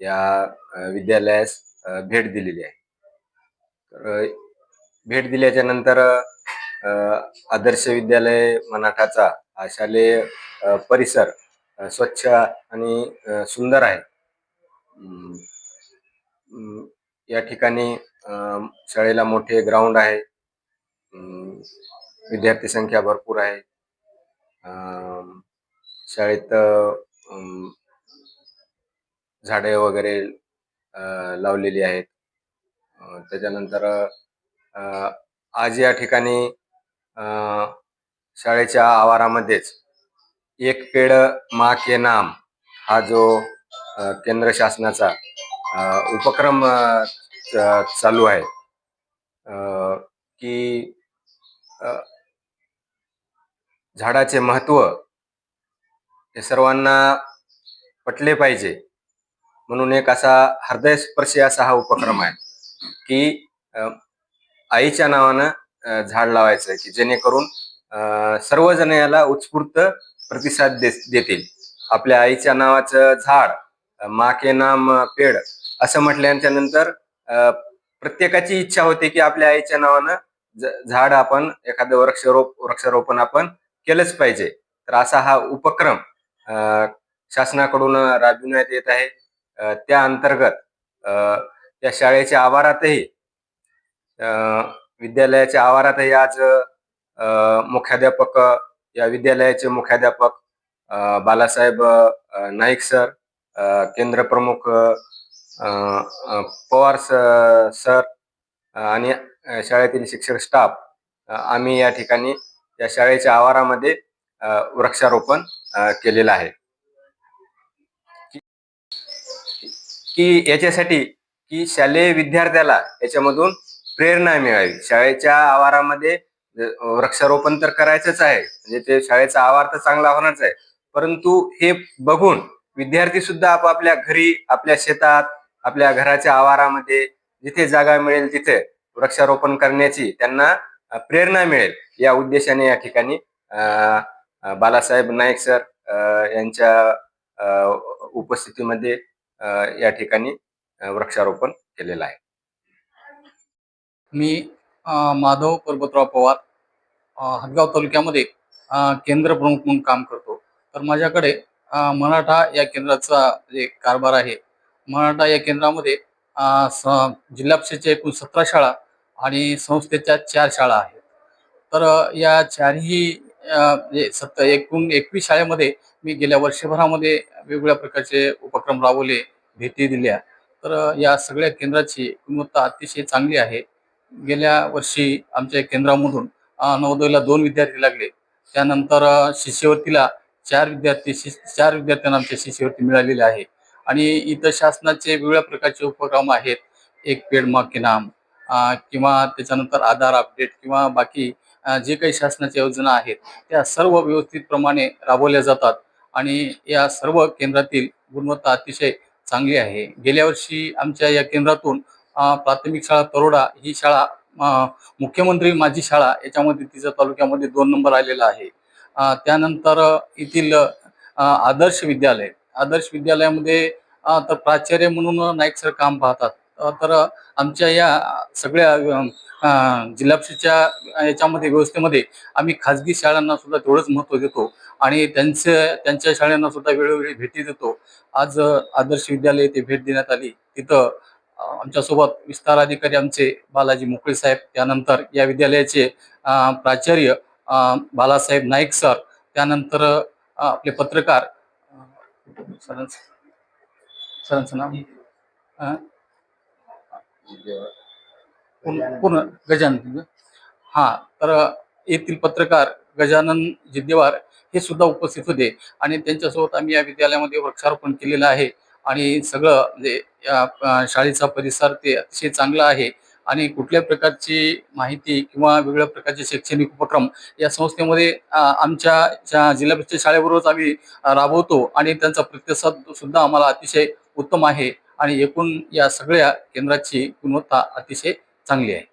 या विद्यालयास भेट दिलेली आहे. तर भेट दिल्याच्या नंतर आदर्श विद्यालय मनाठाचा हा शालेय परिसर स्वच्छ आणि सुंदर आहे. या ठिकाणी शाळेला मोठे ग्राउंड आहे. विद्यार्थी संख्या भरपूर आहे. शाळेत झाडे वगैरे लावलेली आहेत. त्याच्यानंतर आज या ठिकाणी शाळेच्या आवारामध्येच एक पेड मा के नाम हा जो केंद्र शासनाचा उपक्रम चालू आहे. की झाडाचे महत्त्व हे सर्वांना पटले पाहिजे. म्हणून एक असा हृदयस्पर्शी असा हा उपक्रम आहे की आईच्या नावानं झाड लावायचं की जेणेकरून सर्वजण याला उत्स्फूर्त प्रतिसाद देतील. आपल्या आईच्या नावाचं झाड माके मा के नाम पेड असं म्हटल्याच्या नंतर प्रत्येकाची इच्छा होते की आपल्या आईच्या नावानं झाड आपण एखादं वृक्षरोप वृक्षारोपण आपण केलंच पाहिजे. तर असा हा उपक्रम शासनाकडून राबविण्यात येत आहे. त्या अंतर्गत अ, या शाळेच्या आवारातही अ, विद्यालयाच्या आवारातही आज मुख्याध्यापक या विद्यालयाचे मुख्याध्यापक बालासाहेब नाईक सर केंद्र प्रमुख अ, पवार सर आणि शाळेतील शिक्षक स्टाफ आम्ही या ठिकाणी या शाळेच्या आवारामध्ये वृक्षारोपण केलेलं आहे. की याच्यासाठी की शालेय विद्यार्थ्याला याच्यामधून प्रेरणा मिळावी. शाळेच्या आवारामध्ये वृक्षारोपण तर करायचंच आहे. म्हणजे ते शाळेचा आवार तर चांगला होणारच आहे. परंतु हे बघून विद्यार्थी सुद्धा आपापल्या घरी आपल्या शेतात आपल्या घराच्या आवारामध्ये जिथे जागा मिळेल तिथे वृक्षारोपण करण्याची त्यांना प्रेरणा मिळेल. या उद्देशाने या ठिकाणी बालासाहेब नाईक सर यांच्या अ, उपस्थितीमध्ये या ठिकाणी वृक्षारोपण केलेलं आहे. मी माधव पर्वतराव पवार हदगाव तालुक्यामध्ये केंद्र प्रमुख म्हणून काम करतो. तर माझ्याकडे मराठा या केंद्राचा जे कारभार आहे मराठा या केंद्रामध्ये अ, जिल्हा परिषदेच्या एकूण सतरा शाळा आणि संस्थेच्या चार शाळा आहेत. तर या चारही म्हणजे सत्ता एकूण एकवीस शाळेमध्ये मी गेल्या वर्षभरामध्ये वेगवेगळ्या प्रकारचे उपक्रम राबवले भेटी दिल्या. तर या सगळ्या केंद्राची गुणवत्ता अतिशय चांगली आहे. गेल्या वर्षी आमच्या केंद्रामधून नवोदयला दोन विद्यार्थी लागले. त्यानंतर शिष्यवृत्तीला चार विद्यार्थी चार विद्यार्थ्यांना आमच्या शिष्यवृत्ती मिळालेली आहे. आणि इतर शासनाचे वेगवेगळ्या प्रकारचे उपक्रम आहेत. एक पेड माँ के नाम किंवा त्याच्यानंतर आधार अपडेट किंवा बाकी जे काही शासनाच्या योजना आहेत त्या सर्व व्यवस्थितप्रमाणे राबवल्या जातात आणि या सर्व केंद्रातील गुणवत्ता अतिशय चांगली आहे. गेल्या वर्षी आमच्या या केंद्रातून प्राथमिक शाळा तरोडा ही शाळा मुख्यमंत्री माझी शाळा याच्यामध्ये तिचा तालुक्यामध्ये दोन नंबर आलेला आहे. त्यानंतर येथील आदर्श विद्यालय आदर्श विद्यालयामध्ये तर प्राचार्य म्हणून नाईक सर काम पाहतात. तर आमच्या या सगळ्या अ, याच्यामध्ये व्यवस्थेमध्ये आम्ही खाजगी शाळांना सुद्धा तेवढंच महत्त्व देतो आणि त्यांचं त्यांच्या शाळांना सुद्धा वेळोवेळी भेटी देतो. आज आदर्श विद्यालय ते भेट देण्यात आली. तिथं आमच्यासोबत विस्तार अधिकारी आमचे बालाजी मोकळे साहेब त्यानंतर या विद्यालयाचे प्राचार्य अ, बालासाहेब नाईक सर त्यानंतर आपले पत्रकार सरांचं सरांचं नाव? पूर्ण गजानन हा तर येथील पत्रकार गजानन जिद्देवार हे सुद्धा उपस्थित होते आणि त्यांच्यासोबत आम्ही या विद्यालयामध्ये वृक्षारोपण केलेलं आहे आणि सगळं म्हणजे या शाळेचा परिसर ते अतिशय चांगला आहे आणि कुठल्या प्रकारची माहिती किंवा वेगवेगळ्या प्रकारचे शैक्षणिक उपक्रम या संस्थेमध्ये आमच्या ज्या जिल्हा परिषद शाळेबरोबरच आम्ही राबवतो आणि त्यांचा प्रतिसाद सुद्धा आम्हाला अतिशय उत्तम आहे. आणि एकूण या सगळ्या केंद्राची गुणवत्ता अतिशय चांगली आहे.